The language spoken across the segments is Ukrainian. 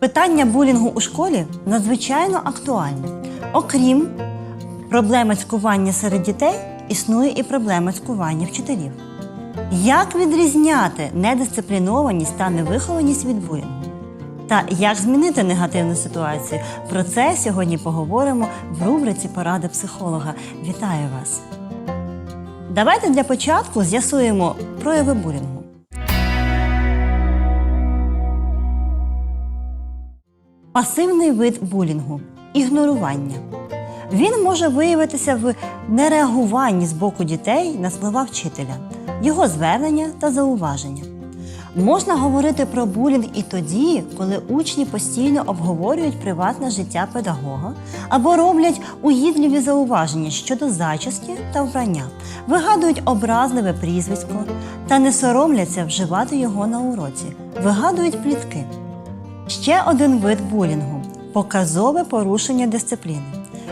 Питання булінгу у школі надзвичайно актуальне. Окрім проблеми цькування серед дітей, існує і проблема цькування вчителів. Як відрізняти недисциплінованість та невихованість від булінгу? Та як змінити негативну ситуацію? Про це сьогодні поговоримо в рубриці Поради психолога. Вітаю вас! Давайте для початку з'ясуємо прояви булінгу. Пасивний вид булінгу ігнорування. Він може виявитися в нереагуванні з боку дітей на слова вчителя, його звернення та зауваження. Можна говорити про булінг і тоді, коли учні постійно обговорюють приватне життя педагога або роблять угідливі зауваження щодо зачіски та вбрання, вигадують образливе прізвисько та не соромляться вживати його на уроці, вигадують плітки. Ще один вид булінгу показове порушення дисципліни.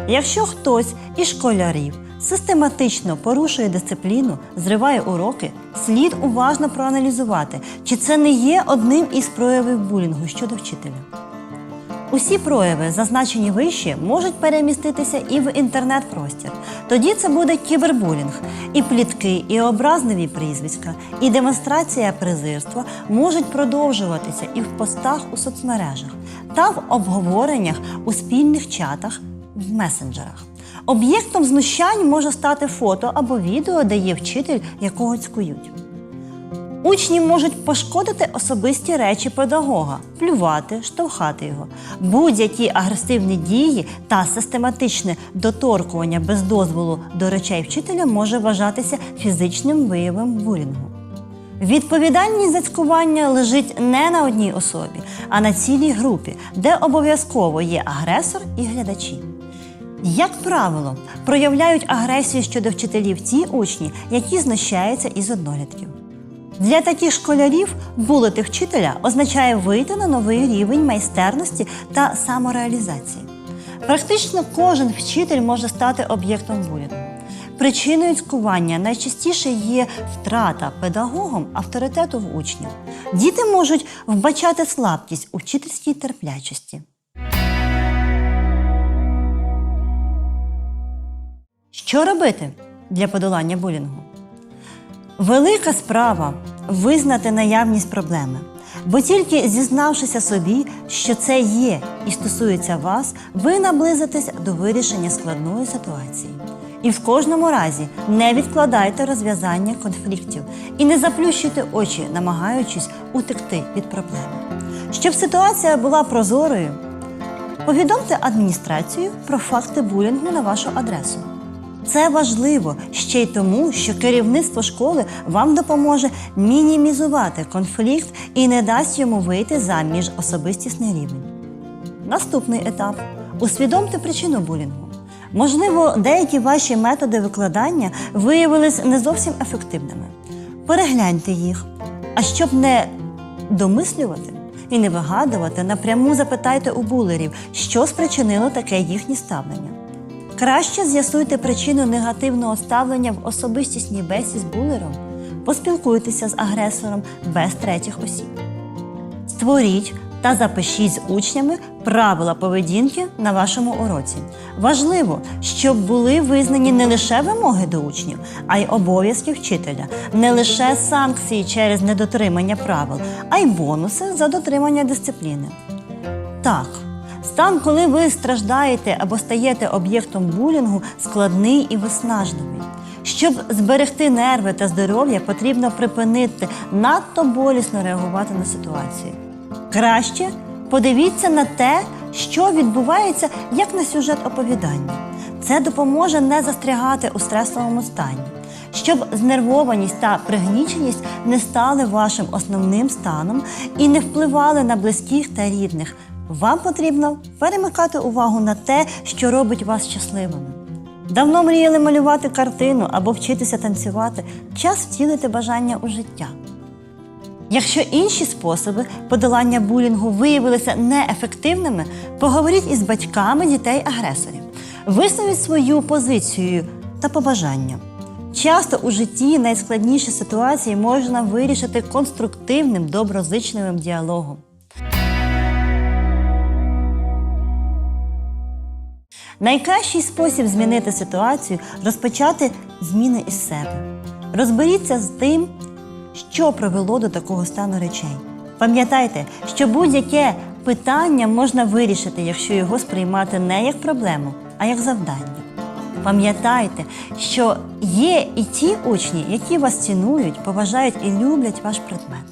Якщо хтось із школярів систематично порушує дисципліну, зриває уроки, слід уважно проаналізувати, чи це не є одним із проявів булінгу щодо вчителя. Усі прояви, зазначені вище, можуть переміститися і в інтернет-простір. Тоді це буде кібербулінг. І плітки, і образливі прізвиська, і демонстрація презирства можуть продовжуватися і в постах у соцмережах та в обговореннях у спільних чатах в месенджерах. Об'єктом знущань може стати фото або відео, де є вчитель, якого цькують. Учні можуть пошкодити особисті речі педагога, плювати, штовхати його. Будь-які агресивні дії та систематичне доторкування без дозволу до речей вчителя може вважатися фізичним виявом булінгу. Відповідальність за цькування лежить не на одній особі, а на цілій групі, де обов'язково є агресор і глядачі. Як правило, проявляють агресію щодо вчителів ті учні, які знущаються із однолітків. Для таких школярів булити вчителя означає вийти на новий рівень майстерності та самореалізації. Практично кожен вчитель може стати об'єктом булінгу. Причиною цькування найчастіше є втрата педагогом авторитету в учнів. Діти можуть вбачати слабкість у вчительській терплячості. Що робити для подолання булінгу? Велика справа визнати наявність проблеми. Бо тільки зізнавшися собі, що це є і стосується вас, ви наблизитесь до вирішення складної ситуації. І в кожному разі не відкладайте розв'язання конфліктів і не заплющуйте очі, намагаючись утекти від проблеми. Щоб ситуація була прозорою, повідомте адміністрацію про факти булінгу на вашу адресу. Це важливо ще й тому, що керівництво школи вам допоможе мінімізувати конфлікт і не дасть йому вийти за міжособистісний рівень. Наступний етап усвідомте причину булінгу. Можливо, деякі ваші методи викладання виявились не зовсім ефективними. Перегляньте їх. А щоб не домислювати і не вигадувати, напряму запитайте у булерів, що спричинило таке їхнє ставлення. Краще з'ясуйте причину негативного ставлення в особистісній бесі з булером, поспілкуйтеся з агресором без третіх осіб. Створіть та запишіть з учнями правила поведінки на вашому уроці. Важливо, щоб були визнані не лише вимоги до учнів, а й обов'язки вчителя, не лише санкції через недотримання правил, а й бонуси за дотримання дисципліни. Так, стан, коли ви страждаєте або стаєте об'єктом булінгу, складний і виснажливий. Щоб зберегти нерви та здоров'я, потрібно припинити надто болісно реагувати на ситуацію. Краще подивіться на те, що відбувається як на сюжет оповідання. Це допоможе не застрягати у стресовому стані, щоб знервованість та пригніченість не стали вашим основним станом і не впливали на близьких та рідних. Вам потрібно перемикати увагу на те, що робить вас щасливими. Давно мріяли малювати картину або вчитися танцювати. Час втілити бажання у життя. Якщо інші способи подолання булінгу виявилися неефективними, поговоріть із батьками дітей-агресорів, висловіть свою позицію та побажання. Часто у житті найскладніші ситуації можна вирішити конструктивним, доброзичливим діалогом. Найкращий спосіб змінити ситуацію розпочати зміни із себе. Розберіться з тим, що привело до такого стану речей. Пам'ятайте, що будь-яке питання можна вирішити, якщо його сприймати не як проблему, а як завдання. Пам'ятайте, що є і ті учні, які вас цінують, поважають і люблять ваш предмет.